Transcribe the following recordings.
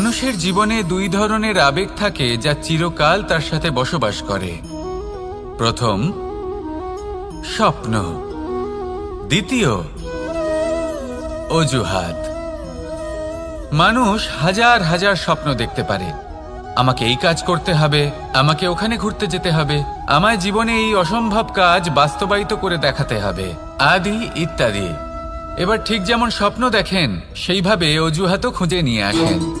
মানুষের জীবনে দুই ধরনের আবেগ থাকে যা চিরকাল তার সাথে বসবাস করে। প্রথম, স্বপ্ন। দ্বিতীয়, অজুহাত। মানুষ হাজার হাজার স্বপ্ন দেখতে পারে। আমাকে এই কাজ করতে হবে, আমাকে ওখানে ঘুরতে যেতে হবে, আমায় জীবনে এই অসম্ভব কাজ বাস্তবায়িত করে দেখাতে হবে, আদি ইত্যাদি। এবার ঠিক যেমন স্বপ্ন দেখেন, সেইভাবে অজুহাতও খুঁজে নিয়ে আসেন।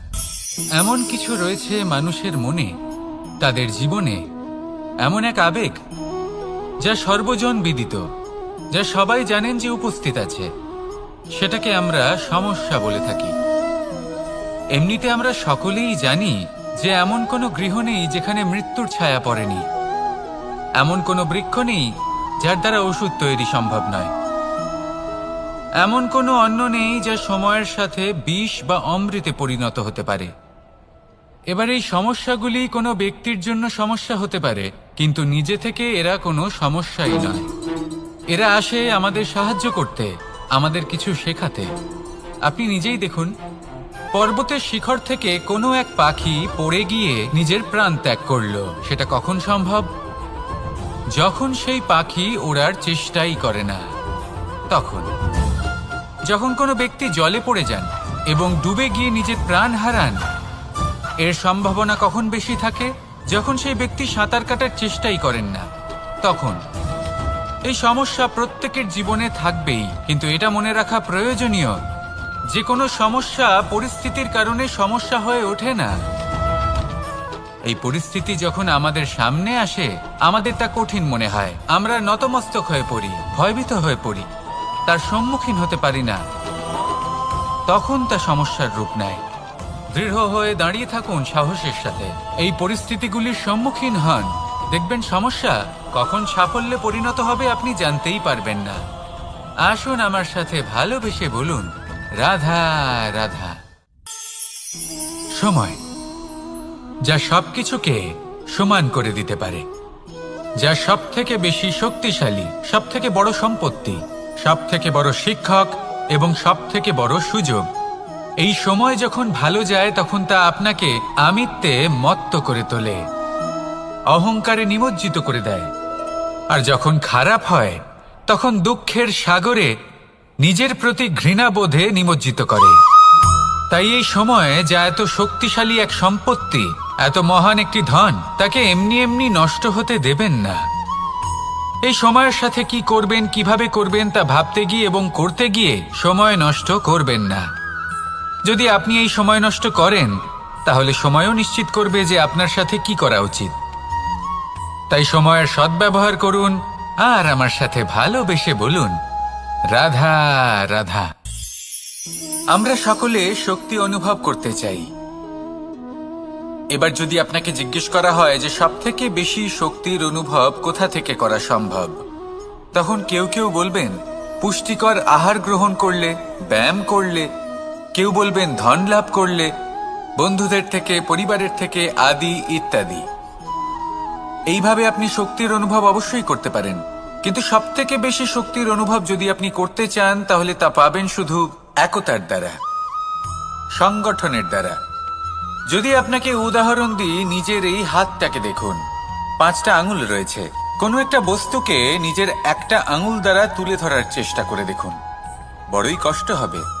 এমন কিছু রয়েছে মানুষের মনে, তাদের জীবনে, এমন এক আবেগ, যা সর্বজন বিদিত, যা সবাই জানেন যে উপস্থিত আছে। সেটাকে আমরা সমস্যা বলে থাকি। এমনিতে আমরা সকলেই জানি যে এমন কোনো গৃহ নেই যেখানে মৃত্যুর ছায়া পড়েনি। এমন কোনো বৃক্ষ নেই যার দ্বারা ওষুধ তৈরি সম্ভব নয়। এমন কোনো অন্ন নেই যা সময়ের সাথে বিষ বা অমৃতে পরিণত হতে পারে। এবার এই সমস্যাগুলি কোনো ব্যক্তির জন্য সমস্যা হতে পারে, কিন্তু নিজে থেকে এরা কোনো সমস্যাই নয়। এরা আসে আমাদের সাহায্য করতে, আমাদের কিছু শেখাতে। আপনি নিজেই দেখুন, পর্বতের শিখর থেকে কোনো এক পাখি পড়ে গিয়ে নিজের প্রাণ ত্যাগ করল। সেটা কখন সম্ভব? যখন সেই পাখি ওড়ার চেষ্টাই করে না, তখন। যখন কোনো ব্যক্তি জলে পড়ে যান এবং ডুবে গিয়ে নিজের প্রাণ হারান এর সম্ভাবনা কখন বেশি থাকে? যখন সেই ব্যক্তি সাঁতার কাটার চেষ্টাই করেন না, তখন। এই সমস্যা প্রত্যেকের জীবনে থাকবেই, কিন্তু এটা মনে রাখা প্রয়োজনীয়। যে কোনো সমস্যা পরিস্থিতির কারণে সমস্যা হয়ে ওঠে না। এই পরিস্থিতি যখন আমাদের সামনে আসে, আমাদের তা কঠিন মনে হয়। আমরা নতমস্তক হয়ে পড়ি, ভয়ভীত হয়ে পড়ি, তার সম্মুখীন হতে পারি না। তখন তা সমস্যার রূপ নেয়। দৃঢ় হয়ে দাঁড়িয়ে থাকুন সাহসের সাথে। এই পরিস্থিতিগুলির সম্মুখীন হন। দেখবেন সমস্যা কখন সাফল্যে পরিণত হবে আপনি জানতেই পারবেন না। আসুন আমার সাথে ভালোবেসে বলুন, রাধা রাধা। সময়, যা সবকিছুকে সমান করে দিতে পারে। যা সব থেকে বেশি শক্তিশালী সব থেকে বড় সম্পত্তি সব থেকে বড় শিক্ষক এবং সব থেকে বড় সুযোগ। এই সময় যখন ভালো যায়, তখন তা আপনাকে আমিত্বে মত্ত করে তোলে, অহংকারে নিমজ্জিত করে দেয়। আর যখন খারাপ হয়, তখন দুঃখের সাগরে নিজের প্রতি ঘৃণাবোধে নিমজ্জিত করে। তাই এই সময়ে যা এত শক্তিশালী এক সম্পত্তি, এত মহান একটি ধন, তাকে এমনি এমনি নষ্ট হতে দেবেন না। এই সময়ের সাথে কি করবেন, কীভাবে করবেন তা ভাবতে গিয়ে এবং করতে গিয়ে সময় নষ্ট করবেন না। যদি আপনি এই সময় নষ্ট করেন, তাহলে সময়ও নিশ্চিত করবে যে আপনার সাথে কি করা উচিত। তাই সময়ের সদ্ব্যবহার করুন, আর আমার সাথে ভালোবেসে বলুন, রাধা রাধা। আমরা সকলে শক্তি অনুভব করতে চাই। এবার যদি আপনাকে জিজ্ঞেস করা হয় যে সব থেকে বেশি শক্তির অনুভব কোথা থেকে করা সম্ভব, তখন কেউ কেউ বলবেন, পুষ্টিকর আহার গ্রহণ করলে, ব্যায়াম করলে কেউ বলবেন ধন লাভ করলে, বন্ধুদের থেকে, পরিবারের থেকে আদি ইত্যাদি। এইভাবে আপনি শক্তির অনুভব অবশ্যই করতে পারেন। কিন্তু সব থেকে বেশি শক্তির অনুভব যদি আপনি করতে চান, তাহলে তা পাবেন শুধু একতার দ্বারা, সংগঠনের দ্বারা। যদি আপনাকে উদাহরণ দিই, নিজের এই হাতটাকে দেখুন। পাঁচটা আঙুল রয়েছে। কোনো একটা বস্তুকে নিজের একটা আঙুল দ্বারা তুলে ধরার চেষ্টা করে দেখুন। বড়ই কষ্ট হবে।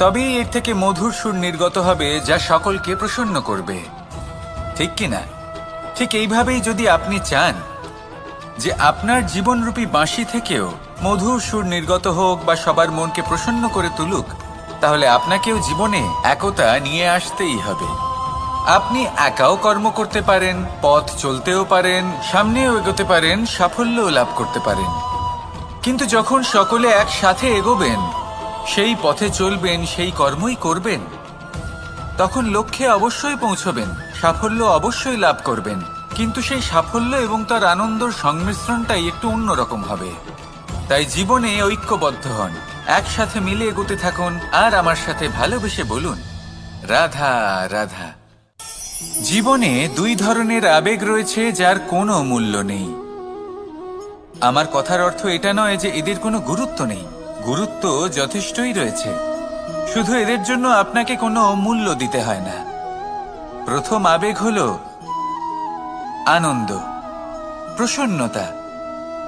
তবেই এর থেকে মধুর সুর নির্গত হবে যা সকলকে প্রসন্ন করবে। ঠিক কি না? ঠিক এইভাবেই যদি আপনি চান যে আপনার জীবনরূপী বাঁশি থেকেও মধুর সুর নির্গত হোক বা সবার মনকে প্রসন্ন করে তুলুক, তাহলে আপনাকেও জীবনে একতা নিয়ে আসতেই হবে। আপনি একাও কর্ম করতে পারেন, পথ চলতেও পারেন, সামনেও এগোতে পারেন, সাফল্যও লাভ করতে পারেন। কিন্তু যখন সকলে একসাথে এগোবেন সেই পথে চলবেন, সেই কর্মই করবেন। তখন লক্ষ্যে অবশ্যই পৌঁছবেন, সাফল্য অবশ্যই লাভ করবেন। কিন্তু সেই সাফল্য এবং তার আনন্দর সংমিশ্রণটাই একটু অন্যরকম হবে। তাই জীবনে ঐক্যবদ্ধ হন, একসাথে মিলে এগোতে থাকুন, আর আমার সাথে ভালোবেসে বলুন, রাধা রাধা। জীবনে দুই ধরনের আবেগ রয়েছে যার কোনো মূল্য নেই। আমার কথার অর্থ এটা নয় যে এদের কোনো গুরুত্ব নেই। গুরুত্ব যথেষ্টই রয়েছে। শুধু এদের জন্য আপনাকে কোনো মূল্য দিতে হয় না। প্রথম আবেগ হল আনন্দ, প্রসন্নতা।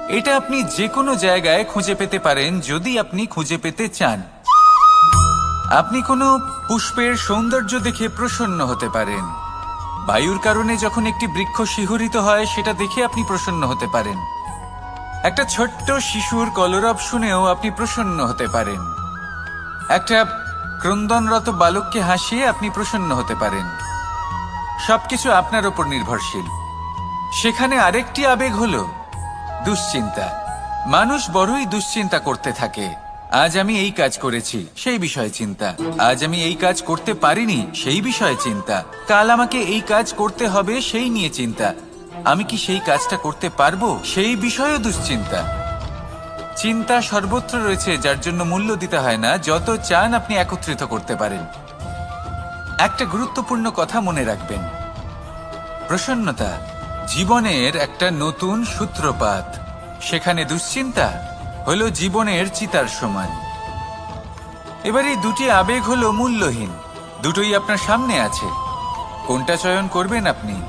এটা আপনি যে কোনো জায়গায় খুঁজে পেতে পারেন যদি আপনি খুঁজে পেতে চান। আপনি কোনো পুষ্পের সৌন্দর্য দেখে প্রসন্ন হতে পারেন। বায়ুর কারণে যখন একটি বৃক্ষ শিহরিত হয়, সেটা দেখে আপনি প্রসন্ন হতে পারেন। একটা ছোট্ট শিশুর কলরব শুনেও আপনি প্রসন্ন হতে পারেন। একটা ক্রন্দনরত বালককে হাসিয়ে আপনি প্রসন্ন হতে পারেন। সবকিছু আপনার ওপর নির্ভরশীল। সেখানে আরেকটি আবেগ হল দুশ্চিন্তা। মানুষ বড়ই দুশ্চিন্তা করতে থাকে। আজ আমি এই কাজ করেছি, সেই বিষয়ে চিন্তা। আজ আমি এই কাজ করতে পারিনি, সেই বিষয়ে চিন্তা। কাল আমাকে এই কাজ করতে হবে, সেই নিয়ে চিন্তা। আমি কি সেই কাজটা করতে পারব? সেই বিষয়েও দুশ্চিন্তা। চিন্তা সর্বত্র রয়েছে, যার জন্য মূল্য দিতে হয় না, যত চান আপনি একত্রিত করতে পারেন। একটা গুরুত্বপূর্ণ কথা মনে রাখবেন। প্রসন্নতা, জীবনের একটা নতুন সূত্রপাত। সেখানে দুশ্চিন্তা হলো জীবনের চিতার সমান। এবার এই দুটি আবেগ হলো মূল্যহীন। দুটোই আপনার সামনে আছে। কোনটা চয়ন করবেন আপনি?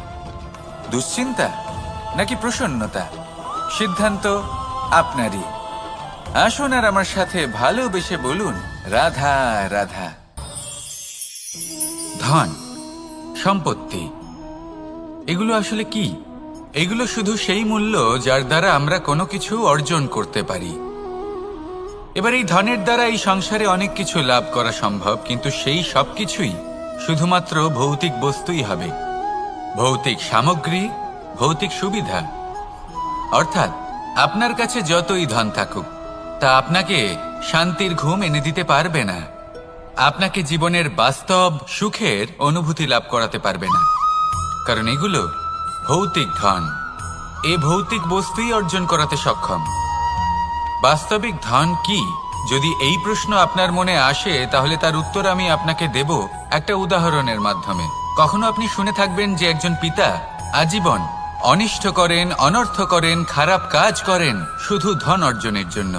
দুশ্চিন্তা নাকি প্রসন্নতা? সিদ্ধান্ত আপনারই। আসুন আর আমার সাথে ভালোবেসে বলুন, রাধা রাধা। ধন, সম্পত্তি, এগুলো আসলে কি? এগুলো শুধু সেই মূল্য যার দ্বারা আমরা কোনো কিছু অর্জন করতে পারি। এবার এই ধনের দ্বারা এই সংসারে অনেক কিছু লাভ করা সম্ভব, কিন্তু সেই সব কিছুই শুধুমাত্র ভৌতিক বস্তুই হবে। ভৌতিক সামগ্রী, ভৌতিক সুবিধা। অর্থাৎ, আপনার কাছে যতই ধন থাকুক, তা আপনাকে শান্তির ঘুম এনে দিতে পারবে না। আপনাকে জীবনের বাস্তব সুখের অনুভূতি লাভ করাতে পারবে না। কারণ এগুলো ভৌতিক ধন। এ ভৌতিক বস্তুই অর্জন করাতে সক্ষম। বাস্তবিক ধন কি? যদি এই প্রশ্ন আপনার মনে আসে, তাহলে তার উত্তর আমি আপনাকে দেব একটা উদাহরণের মাধ্যমে। কখনো আপনি শুনে থাকবেন যে একজন পিতা আজীবন অনিষ্ট করেন, অনর্থ করেন, খারাপ কাজ করেন, শুধু ধন অর্জনের জন্য।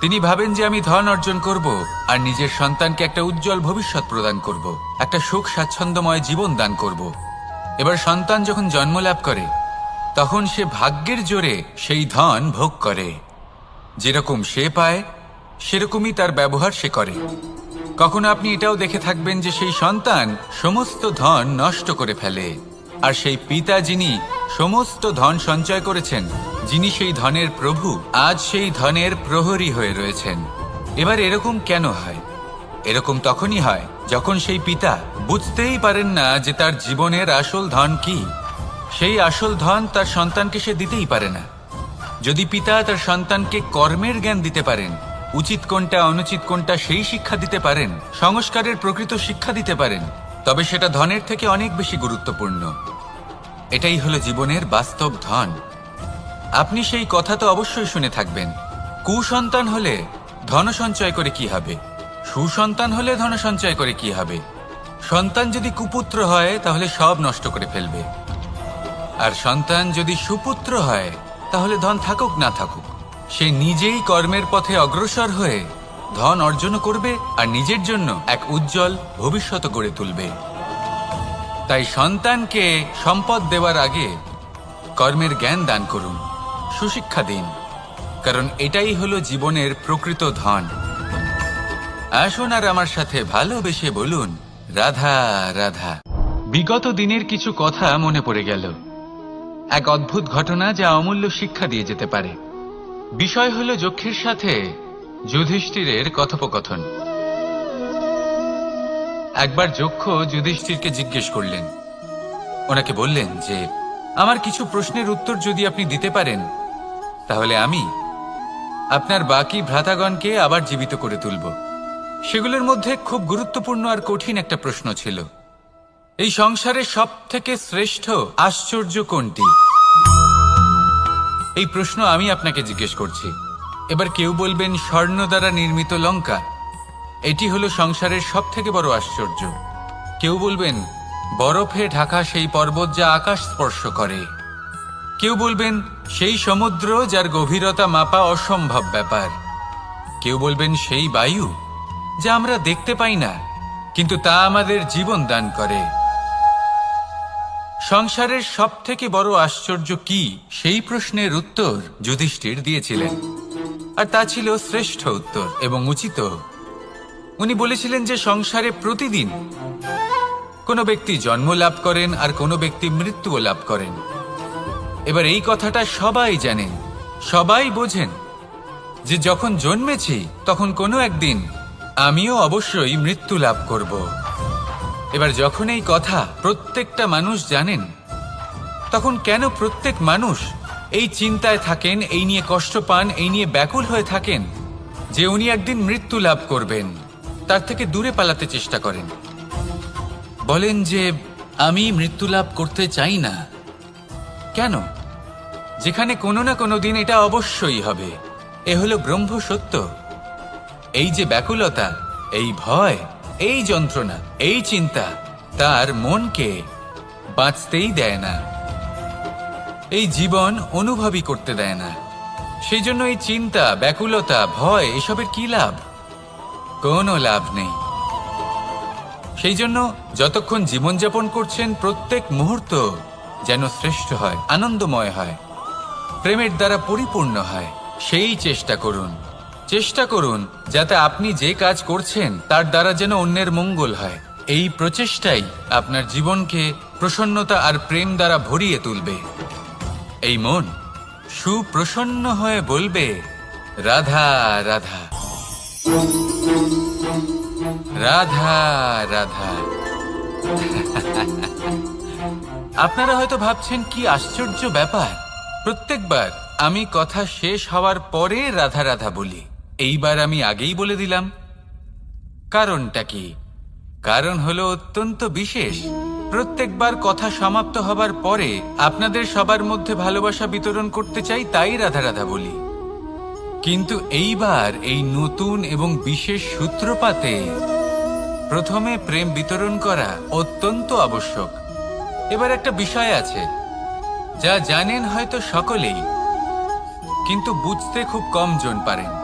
তিনি ভাবেন যে আমি ধন অর্জন করব আর নিজের সন্তানকে একটা উজ্জ্বল ভবিষ্যৎ প্রদান করব, একটা সুখ স্বাচ্ছন্দ্যময় জীবন দান করব। এবার সন্তান যখন জন্ম লাভ করে, তখন সে ভাগ্যের জোরে সেই ধন ভোগ করে। যেরকম সে পায় সেরকমই তার ব্যবহার সে করে। কখনো আপনি এটাও দেখে থাকবেন যে সেই সন্তান সমস্ত ধন নষ্ট করে ফেলে, আর সেই পিতা যিনি সমস্ত ধন সঞ্চয় করেছেন, যিনি সেই ধনের প্রভু, আজ সেই ধনের প্রহরী হয়ে রয়েছেন। এবার এরকম কেন হয়? এরকম তখনই হয় যখন সেই পিতা বুঝতেই পারেন না যে তার জীবনের আসল ধন কি। সেই আসল ধন তার সন্তানকে সে দিতেই পারে না। যদি পিতা তার সন্তানকে কর্মের জ্ঞান দিতে পারেন উচিত কোনটা, অনুচিত কোনটা সেই শিক্ষা দিতে পারেন, সংস্কারের প্রকৃত শিক্ষা দিতে পারেন, তবে সেটা ধনের থেকে অনেক বেশি গুরুত্বপূর্ণ। এটাই হলো জীবনের বাস্তব ধন। আপনি সেই কথা তো অবশ্যই শুনে থাকবেন। কুসন্তান হলে ধন সঞ্চয় করে কি হবে? সুসন্তান হলে ধন সঞ্চয় করে কি হবে? সন্তান যদি কুপুত্র হয়, তাহলে সব নষ্ট করে ফেলবে। আর সন্তান যদি সুপুত্র হয়, তাহলে ধন থাকুক না থাকুক। সে নিজেই কর্মের পথে অগ্রসর হয়ে ধন অর্জন করবে আর নিজের জন্য এক উজ্জ্বল ভবিষ্যৎ গড়ে তুলবে। তাই সন্তানকে সম্পদ দেওয়ার আগে কর্মের জ্ঞান দান করুন, সুশিক্ষা দিন, কারণ এটাই হলো জীবনের প্রকৃত ধন। আসুন আর আমার সাথে ভালোবেসে বলুন, রাধা রাধা। বিগত দিনের কিছু কথা মনে পড়ে গেল। এক অদ্ভুত ঘটনা যা অমূল্য শিক্ষা দিয়ে যেতে পারে। বিষয় হল যক্ষের সাথে যুধিষ্ঠিরের কথোপকথন। একবার যক্ষ যুধিষ্ঠিরকে জিজ্ঞেস করলেন। ওনাকে বললেন যে, আমার কিছু প্রশ্নের উত্তর যদি আপনি দিতে পারেন, তাহলে আমি আপনার বাকি ভ্রাতাগণকে আবার জীবিত করে তুলব। সেগুলোর মধ্যে খুব গুরুত্বপূর্ণ আর কঠিন একটা প্রশ্ন ছিল। এই সংসারে সব থেকে শ্রেষ্ঠ আশ্চর্য কোনটি? এই প্রশ্ন আমি আপনাকে জিজ্ঞেস করছি। এবার কেউ বলবেন স্বর্ণ দ্বারা নির্মিত লঙ্কা। এটি হলো সংসারের সব থেকে বড় আশ্চর্য। কেউ বলবেন, বরফে ঢাকা সেই পর্বত যা আকাশ স্পর্শ করে। কেউ বলবেন, সেই সমুদ্র যার গভীরতা মাপা অসম্ভব ব্যাপার। কেউ বলবেন, সেই বায়ু যা আমরা দেখতে পাই না, কিন্তু তা আমাদের জীবন দান করে। সংসারের সব থেকে বড় আশ্চর্য কি? সেই প্রশ্নের উত্তর যুধিষ্ঠির দিয়েছিলেন। আর তা ছিল শ্রেষ্ঠ উত্তর এবং উচিত। উনি বলেছিলেন যে সংসারে প্রতিদিন কোনো ব্যক্তি জন্ম লাভ করেন আর কোনো ব্যক্তি মৃত্যুও লাভ করেন। এবার এই কথাটা সবাই জানেন সবাই বোঝেন যে যখন জন্মেছি তখন কোনো একদিন আমিও অবশ্যই মৃত্যু লাভ করব। এবার যখন এই কথা প্রত্যেকটা মানুষ জানেন, তখন কেন প্রত্যেক মানুষ এই চিন্তায় থাকেন, এই নিয়ে কষ্ট পান, এই নিয়ে ব্যাকুল হয়ে থাকেন যে উনি একদিন মৃত্যু লাভ করবেন, তার থেকে দূরে পালাতে চেষ্টা করেন। বলেন যে, আমি মৃত্যু লাভ করতে চাই না। কেন? যেখানে কোনো না কোনো দিন এটা অবশ্যই হবে। এ হলো ব্রহ্ম সত্য এই যে ব্যাকুলতা, এই ভয় এই যন্ত্রণা, এই চিন্তা তার মনকে বাঁচতেই দেয় না। এই জীবন অনুভবই করতে দেয় না। সেই জন্য এই চিন্তা, ব্যাকুলতা, ভয়, এসবের কি লাভ? কোনো লাভ নেই। সেই জন্য যতক্ষণ জীবনযাপন করছেন প্রত্যেক মুহূর্ত যেন শ্রেষ্ঠ হয়, আনন্দময় হয়, প্রেমের দ্বারা পরিপূর্ণ হয়, সেই চেষ্টা করুন। চেষ্টা করুন যাতে আপনি যে কাজ করছেন তার দ্বারা যেন অন্যের মঙ্গল হয়। এই প্রচেষ্টাই আপনার জীবনকে প্রসন্নতা আর প্রেম দ্বারা ভরিয়ে তুলবে। এই মন সুপ্রসন্ন হয়ে বলবে, রাধা রাধা। রাধা রাধা। আপনারা হয়তো ভাবছেন, কি আশ্চর্য ব্যাপার। প্রত্যেকবার আমি কথা শেষ হওয়ার পরে রাধা রাধা বলি। এইবার আমি আগেই বলে দিলাম। কারণটা কি? কারণ হলো অত্যন্ত বিশেষ। প্রত্যেকবার কথা সমাপ্ত হবার পরে আপনাদের সবার মধ্যে ভালোবাসা বিতরণ করতে চাই তাই রাধা রাধা বলি। কিন্তু এইবার এই নতুন এবং বিশেষ সূত্রপাতে প্রথমে প্রেম বিতরণ করা অত্যন্ত আবশ্যক। এবার একটা বিষয় আছে, যা জানেন হয়তো সকলেই, কিন্তু বুঝতে খুব কম জন পারেন।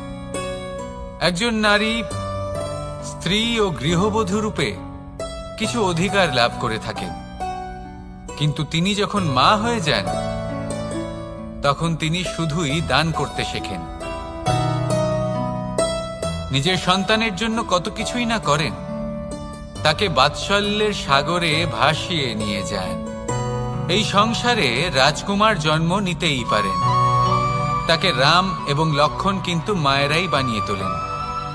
একজন নারী স্ত্রী ও গৃহবধূ রূপে কিছু অধিকার লাভ করে থাকেন। কিন্তু তিনি যখন মা হয়ে যান, তখন তিনি শুধুই দান করতে শেখেন। নিজের সন্তানের জন্য কত কিছুই না করেন, তাকে বাৎসল্যের সাগরে ভাসিয়ে নিয়ে যান। এই সংসারে রাজকুমার জন্ম নিতেই পারেন। তাকে রাম এবং লক্ষণ কিন্তু মায়েরাই বানিয়ে তোলেন।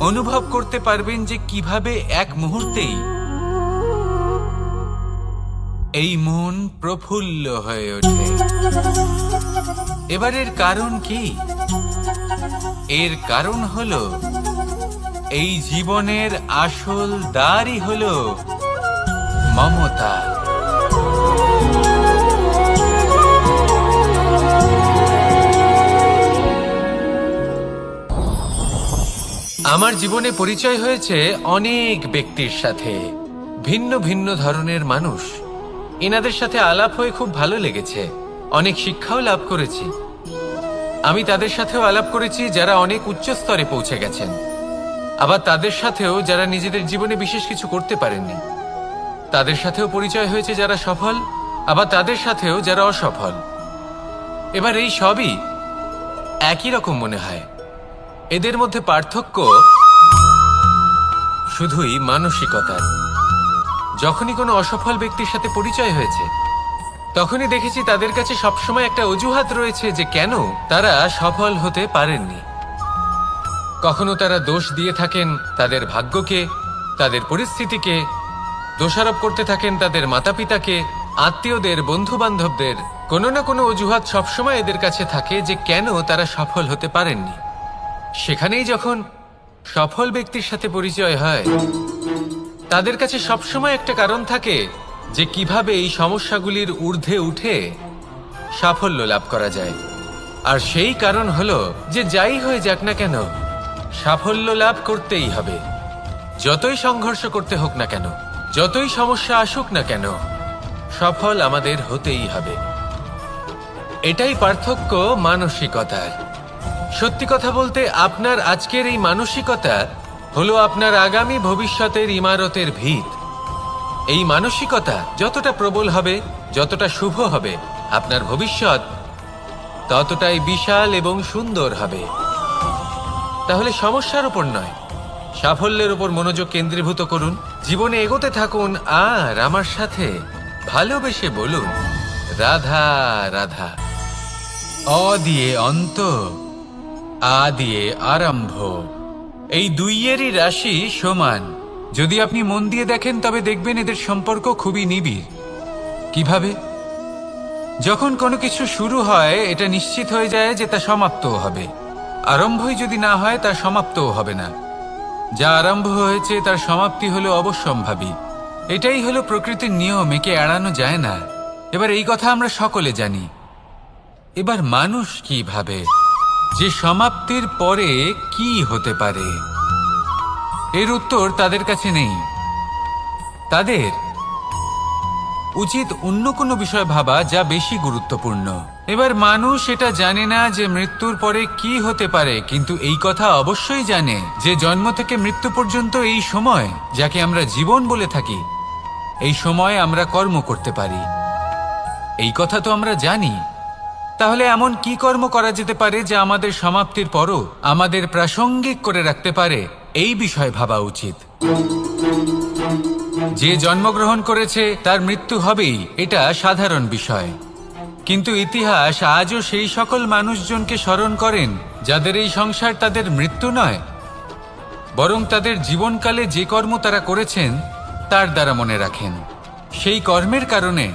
অনুভব করতে পারবেন যে কীভাবে এক মুহূর্তেই এই মন প্রফুল্ল হয়ে ওঠে। এবারের কারণ কি? এর কারণ হল, এই জীবনের আসল দ্বারই হল মমতা। আমার জীবনে পরিচয় হয়েছে অনেক ব্যক্তির সাথে। ভিন্ন ভিন্ন ধরনের মানুষ। এনাদের সাথে আলাপ হয়ে খুব ভালো লেগেছে। অনেক শিক্ষাও লাভ করেছি। আমি তাদের সাথেও আলাপ করেছি যারা অনেক উচ্চ স্তরে পৌঁছে গেছেন। আবার তাদের সাথেও যারা নিজেদের জীবনে বিশেষ কিছু করতে পারেননি। তাদের সাথেও পরিচয় হয়েছে যারা সফল, আবার তাদের সাথেও যারা অসফল। এবার এই সবই একই রকম মনে হয়। এদের মধ্যে পার্থক্য শুধুই মানসিকতার। যখনই কোনো অসফল ব্যক্তির সাথে পরিচয় হয়েছে, তখনই দেখেছি তাদের কাছে সবসময় একটা অজুহাত রয়েছে যে কেন তারা সফল হতে পারেননি। কখনো তারা দোষ দিয়ে থাকেন তাদের ভাগ্যকে, তাদের পরিস্থিতিকে, দোষারোপ করতে থাকেন তাদের মাতা পিতাকে আত্মীয়দের বন্ধু বান্ধবদের কোনো না কোনো অজুহাত সবসময় এদের কাছে থাকে যে কেন তারা সফল হতে পারেননি। সেখানেই যখন সফল ব্যক্তির সাথে পরিচয় হয়, তাদের কাছে সবসময় একটা কারণ থাকে যে কীভাবে এই সমস্যাগুলির ঊর্ধ্বে উঠে সাফল্য লাভ করা যায়। আর সেই কারণ হলো যে যাই হয়ে যাক না কেন, সাফল্য লাভ করতেই হবে। যতই সংঘর্ষ করতে হোক না কেন, যতই সমস্যা আসুক না কেন, সফল আমাদের হতেই হবে। এটাই পার্থক্য মানসিকতার। সত্যি কথা বলতে, আপনার আজকের এই মানসিকতা হলো আপনার আগামী ভবিষ্যতের ইমারতের ভিত। এই মানসিকতা যতটা প্রবল হবে, যতটা শুভ হবে, আপনার ভবিষ্যৎ ততটাই বিশাল এবং সুন্দর হবে। তাহলে সমস্যার ওপর নয়। সাফল্যের উপর মনোযোগ কেন্দ্রীভূত করুন। জীবনে এগোতে থাকুন আর আমার সাথে ভালোবেসে বলুন, রাধা রাধা। অ দিয়ে অন্ত। আ দিয়ে আরম্ভ। এই দুইয়েরই রাশি সমান। যদি আপনি মন দিয়ে দেখেন, তবে দেখবেন এদের সম্পর্ক খুবই নিবিড়। কীভাবে? যখন কোনো কিছু শুরু হয়, এটা নিশ্চিত হয়ে যায় যে তা সমাপ্তও হবে। আরম্ভই যদি না হয় তার সমাপ্তও হবে না। যা আরম্ভ হয়েছে, তার সমাপ্তি হলো অবশ্যম্ভাবী। এটাই হলো প্রকৃতির নিয়ম, একে এড়ানো যায় না। এবার এই কথা আমরা সকলে জানি। এবার মানুষ কি ভাবে যে সমাপ্তির পরে কি হতে পারে? এর উত্তর তাদের কাছে নেই। তাদের উচিত অন্য কোনো বিষয় ভাবা যা বেশি গুরুত্বপূর্ণ। এবার মানুষ এটা জানে না যে মৃত্যুর পরে কি হতে পারে, কিন্তু এই কথা অবশ্যই জানে যে জন্ম থেকে মৃত্যু পর্যন্ত এই সময়, যাকে আমরা জীবন বলে থাকি, এই সময় আমরা কর্ম করতে পারি। এই কথা তো আমরা জানি। তাহলে এমন কি কর্ম করা যেতে পারে যা আমাদের সমাপ্তির পরও আমাদের প্রাসঙ্গিক করে রাখতে পারে? এই বিষয় ভাবা উচিত। যে জন্মগ্রহণ করেছে, তার মৃত্যু হবেই, এটা সাধারণ বিষয়। কিন্তু ইতিহাস আজও সেই সকল মানুষজনকে স্মরণ করেন, যাদের এই সংসার তাদের মৃত্যু নয়, বরং তাদের জীবনকালে যে কর্ম তারা করেছেন, তার দ্বারা মনে রাখেন। সেই কর্মের কারণে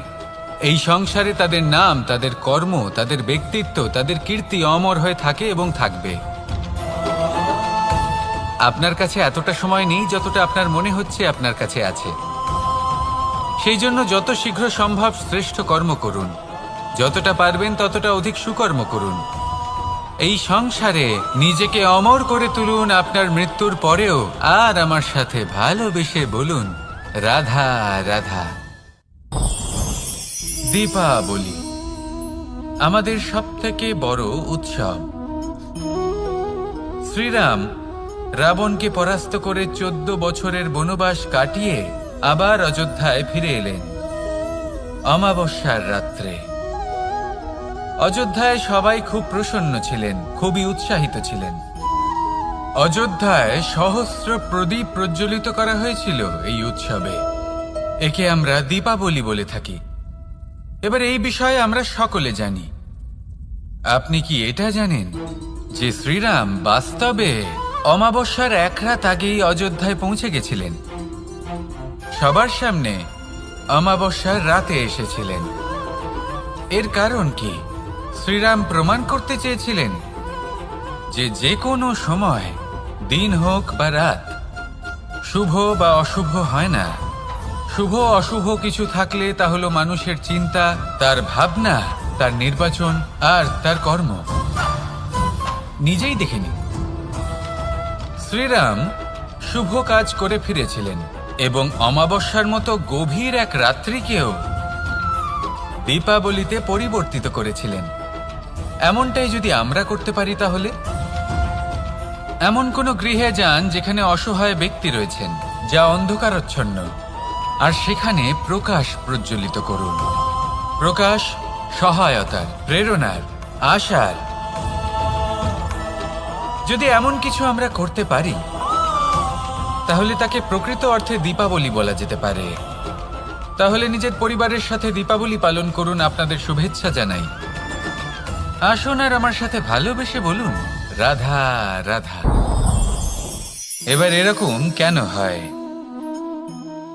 এই সংসারে তাদের নাম, তাদের কর্ম, তাদের ব্যক্তিত্ব, তাদের কীর্তি অমর হয়ে থাকে এবং থাকবে। আপনার কাছে এতটা সময় নেই যতটা আপনার মনে হচ্ছে আপনার কাছে আছে। সেই জন্য যত শীঘ্র সম্ভব শ্রেষ্ঠ কর্ম করুন। যতটা পারবেন ততটা অধিক সুকর্ম করুন। এই সংসারে নিজেকে অমর করে তুলুন আপনার মৃত্যুর পরেও, আর আমার সাথে ভালোবেসে বলুন, রাধা রাধা। দীপাবলি, আমাদের সব থেকে বড় উৎসব। শ্রীরাম রাবণকে পরাস্ত করে চোদ্দ বছরের বনবাস কাটিয়ে আবার অযোধ্যায় ফিরে এলেন অমাবস্যার রাত্রে। অযোধ্যায় সবাই খুব প্রসন্ন ছিলেন, খুবই উৎসাহিত ছিলেন। অযোধ্যায় সহস্র প্রদীপ প্রজ্বলিত করা হয়েছিল এই উৎসবে। একে আমরা দীপাবলি বলে থাকি। এবার এই বিষয়ে আমরা সকলে জানি। আপনি কি এটা জানেন যে শ্রীরাম বাস্তবে অমাবস্যার এক রাত আগেই অযোধ্যায় পৌঁছে গেছিলেন? সবার সামনে অমাবস্যার রাতে এসেছিলেন। এর কারণ কি? শ্রীরাম প্রমাণ করতে চেয়েছিলেন যে যে কোনো সময়, দিন হোক বা রাত, শুভ বা অশুভ হয় না। শুভ অশুভ কিছু থাকলে তা হলো মানুষের চিন্তা, তার ভাবনা, তার নির্বাচন আর তার কর্ম। নিজেই দেখে নিন। শ্রীরাম শুভ কাজ করে ফিরেছিলেন এবং অমাবস্যার মতো গভীর এক রাত্রিকেও দীপাবলিতে পরিবর্তিত করেছিলেন। এমনটাই যদি আমরা করতে পারি তাহলে? এমন কোনো গৃহে যান যেখানে অসহায় ব্যক্তি রয়েছেন, যা অন্ধকারচ্ছন্ন। আর সেখানে প্রকাশ প্রজ্বলিত করুন। প্রকাশ সহায়তার, প্রেরণার, আশার। যদি এমন কিছু আমরা করতে পারি, তাহলে তাকে প্রকৃত অর্থে দীপাবলি বলা যেতে পারে। তাহলে নিজের পরিবারের সাথে দীপাবলি পালন করুন আপনাদের শুভেচ্ছা জানাই। আসুন আর আমার সাথে ভালোবেসে বলুন, রাধা রাধা। এবার এরকম কেন হয়?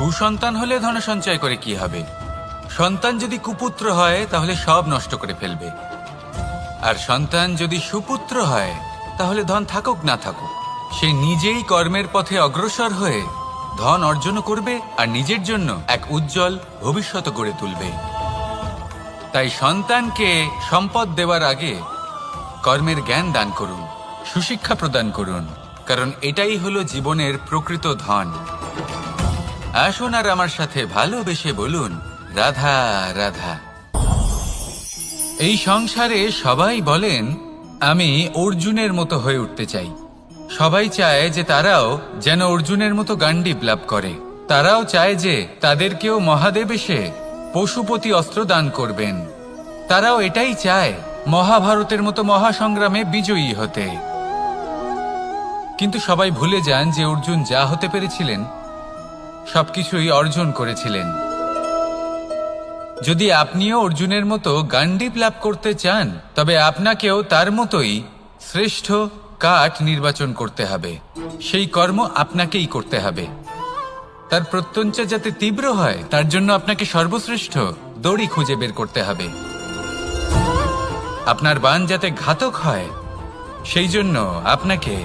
সুসন্তান হলে ধন সঞ্চয় করে কি হবে? সন্তান যদি কুপুত্র হয়, তাহলে সব নষ্ট করে ফেলবে। আর সন্তান যদি সুপুত্র হয়, তাহলে ধন থাকুক না থাকুক। সে নিজেই কর্মের পথে অগ্রসর হয়ে ধন অর্জন করবে আর নিজের জন্য এক উজ্জ্বল ভবিষ্যৎ গড়ে তুলবে। তাই সন্তানকে সম্পদ দেওয়ার আগে কর্মের জ্ঞান দান করুন, সুশিক্ষা প্রদান করুন, কারণ এটাই হলো জীবনের প্রকৃত ধন। আসুন আর আমার সাথে ভালোবেসে বলুন, রাধা রাধা। এই সংসারে সবাই বলেন, আমি অর্জুনের মতো হয়ে উঠতে চাই। সবাই চায় যে তারাও যেন অর্জুনের মতো গান্ডীব লাভ করে। তারাও চায় যে তাদেরকেও মহাদেব এসে পশুপতি অস্ত্র দান করবেন। তারাও এটাই চায়, মহাভারতের মতো মহাসংগ্রামে বিজয়ী হতে। কিন্তু সবাই ভুলে যান যে অর্জুন যা হতে পেরেছিলেন সবকিছুই অর্জন করেছিলেন। যদি আপনিও অর্জুনের মতো গান্ডীপ লাভ করতে চান, তবে আপনাকেও তার মতোই শ্রেষ্ঠ কাঠ নির্বাচন করতে হবে। সেই কর্ম আপনাকেই করতে হবে। তার প্রত্যঞ্চা যাতে তীব্র হয়, তার জন্য আপনাকে সর্বশ্রেষ্ঠ দড়ি খুঁজে বের করতে হবে। আপনার বান যাতে ঘাতক হয়, সেই জন্য আপনাকে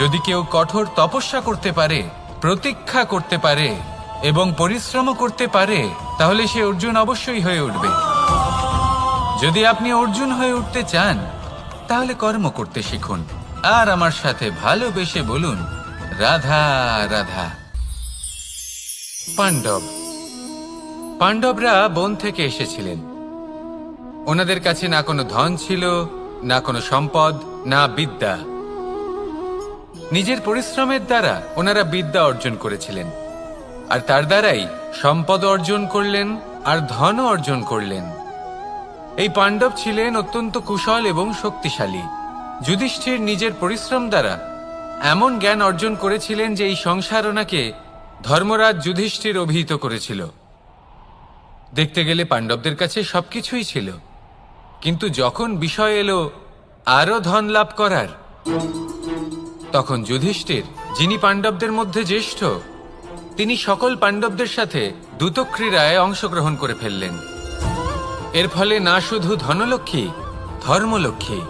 যদি কেউ কঠোর তপস্যা করতে পারে, প্রতীক্ষা করতে পারে, এবং পরিশ্রম করতে পারে, তাহলে সে অর্জুন অবশ্যই হয়ে উঠবে। যদি আপনি অর্জুন হয়ে উঠতে চান, তাহলে কর্ম করতে শিখুন। আর আমার সাথে ভালোবেসে বলুন, রাধা রাধা। পাণ্ডব। পাণ্ডবরা বন থেকে এসেছিলেন। ওনাদের কাছে না কোনো ধন ছিল, না কোনো সম্পদ, না বিদ্যা। নিজের পরিশ্রমের দ্বারা ওনারা বিদ্যা অর্জন করেছিলেন। আর তার দ্বারাই সম্পদ অর্জন করলেন আর ধনও অর্জন করলেন। এই পাণ্ডব ছিলেন অত্যন্ত কুশল এবং শক্তিশালী। যুধিষ্ঠির নিজের পরিশ্রম দ্বারা এমন জ্ঞান অর্জন করেছিলেন যে এই সংসার ওনাকে ধর্মরাজ যুধিষ্ঠির অভিহিত করেছিল। দেখতে গেলে পাণ্ডবদের কাছে সবকিছুই ছিল। কিন্তু যখন বিষয় এলো আরও ধন লাভ করার। তখন যুধিষ্ঠির, যিনি পাণ্ডবদের মধ্যে জ্যেষ্ঠ, তিনি সকল পাণ্ডবদের সাথে দ্যুতক্রীড়ায় অংশগ্রহণ করে ফেললেন। এর ফলে না শুধু ধনলক্ষ্মী, ধর্মলক্ষ্মী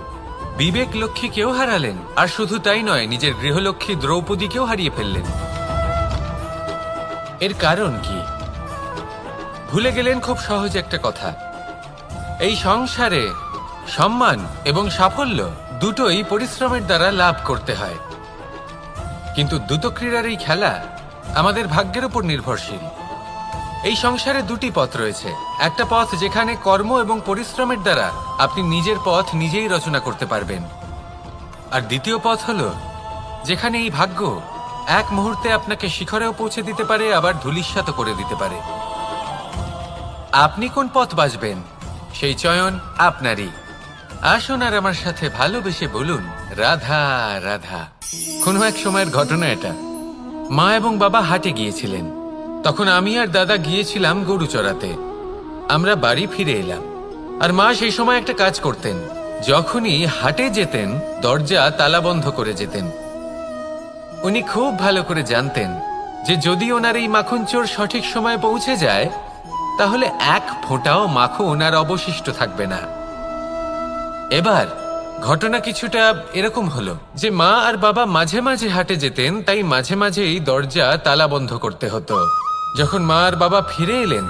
বিবেক লক্ষ্মীকেও হারালেন, আর শুধু তাই নয়, নিজের গৃহলক্ষ্মী দ্রৌপদীকেও হারিয়ে ফেললেন। এর কারণ কি? ভুলে গেলেন খুব সহজ একটা কথা। এই সংসারে সম্মান এবং সাফল্য দুটোই পরিশ্রমের দ্বারা লাভ করতে হয়। কিন্তু দ্রুতক্রীড়ার এই খেলা আমাদের ভাগ্যের উপর নির্ভরশীল। এই সংসারে দুটি পথ রয়েছে। একটা পথ যেখানে কর্ম এবং পরিশ্রমের দ্বারা আপনি নিজের পথ নিজেই রচনা করতে পারবেন। আর দ্বিতীয় পথ হল, যেখানে এই ভাগ্য এক মুহূর্তে আপনাকে শিখরেও পৌঁছে দিতে পারে, আবার ধূলিস্যাত করে দিতে পারে। আপনি কোন পথ বাঁচবেন? সেই চয়ন আপনারই। আসুন আর আমার সাথে ভালোবেসে বলুন, রাধা রাধা। কোনো এক সময়ের ঘটনা এটা। মা এবং বাবা হাটে গিয়েছিলেন। তখন আমি আর দাদা গিয়েছিলাম গরু চড়াতে। আমরা বাড়ি ফিরে এলাম। আর মা সেই সময় একটা কাজ করতেন। যখনই হাটে যেতেন, দরজা, তালা বন্ধ করে যেতেন। উনি খুব ভালো করে জানতেন যে যদি ওনার এই মাখন চোর সঠিক সময়ে পৌঁছে যায়, তাহলে এক ফোঁটাও মাখন আর অবশিষ্ট থাকবে না। এবার, ঘটনা কিছুটা এরকম হলো যে মা আর বাবা মাঝে মাঝে হাটে যেতেন, তাই মাঝে মাঝেই দরজা তালা বন্ধ করতে হতো। যখন মা আর বাবা ফিরে এলেন,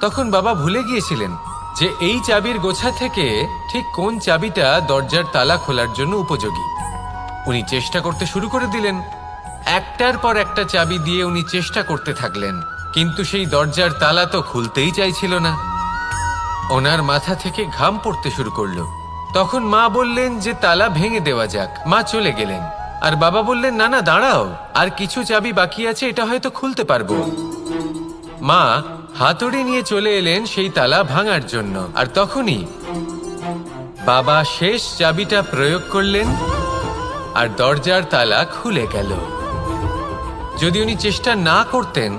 তখন বাবা ভুলে গিয়েছিলেন যে এই চাবির গোছা থেকে ঠিক কোন চাবিটা দরজার তালা খোলার জন্য উপযোগী। উনি চেষ্টা করতে শুরু করে দিলেন। একটার পর একটা চাবি দিয়ে উনি চেষ্টা করতে থাকলেন, কিন্তু সেই দরজার তালা তো খুলতেই চাইছিল না। ওনার মাথা থেকে ঘাম পড়তে শুরু করল। তখন মা বললেন যে তালা ভেঙে দেওয়া যাক। মা চলে গেলেন। আর বাবা বললেন, না না, দাঁড়াও। আর কিছু চাবি বাকি আছে, এটা হয়তো খুলতে পারব। মা হাতুড়ি নিয়ে চলে এলেন সেই তালা ভাঙার জন্য। আর তখনই বাবা শেষ চাবিটা প্রয়োগ করলেন আর দরজার তালা খুলে গেল। যদি উনি চেষ্টা না করতেন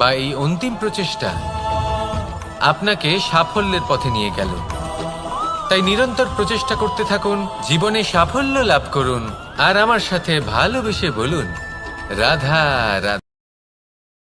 বা এই অন্তিম প্রচেষ্টা আপনাকে সাফল্যের পথে নিয়ে গেল। তাই নিরন্তর প্রচেষ্টা করতে থাকুন, জীবনে সাফল্য লাভ করুন, আর আমার সাথে ভালোবেসে বলুন, রাধা রাধা।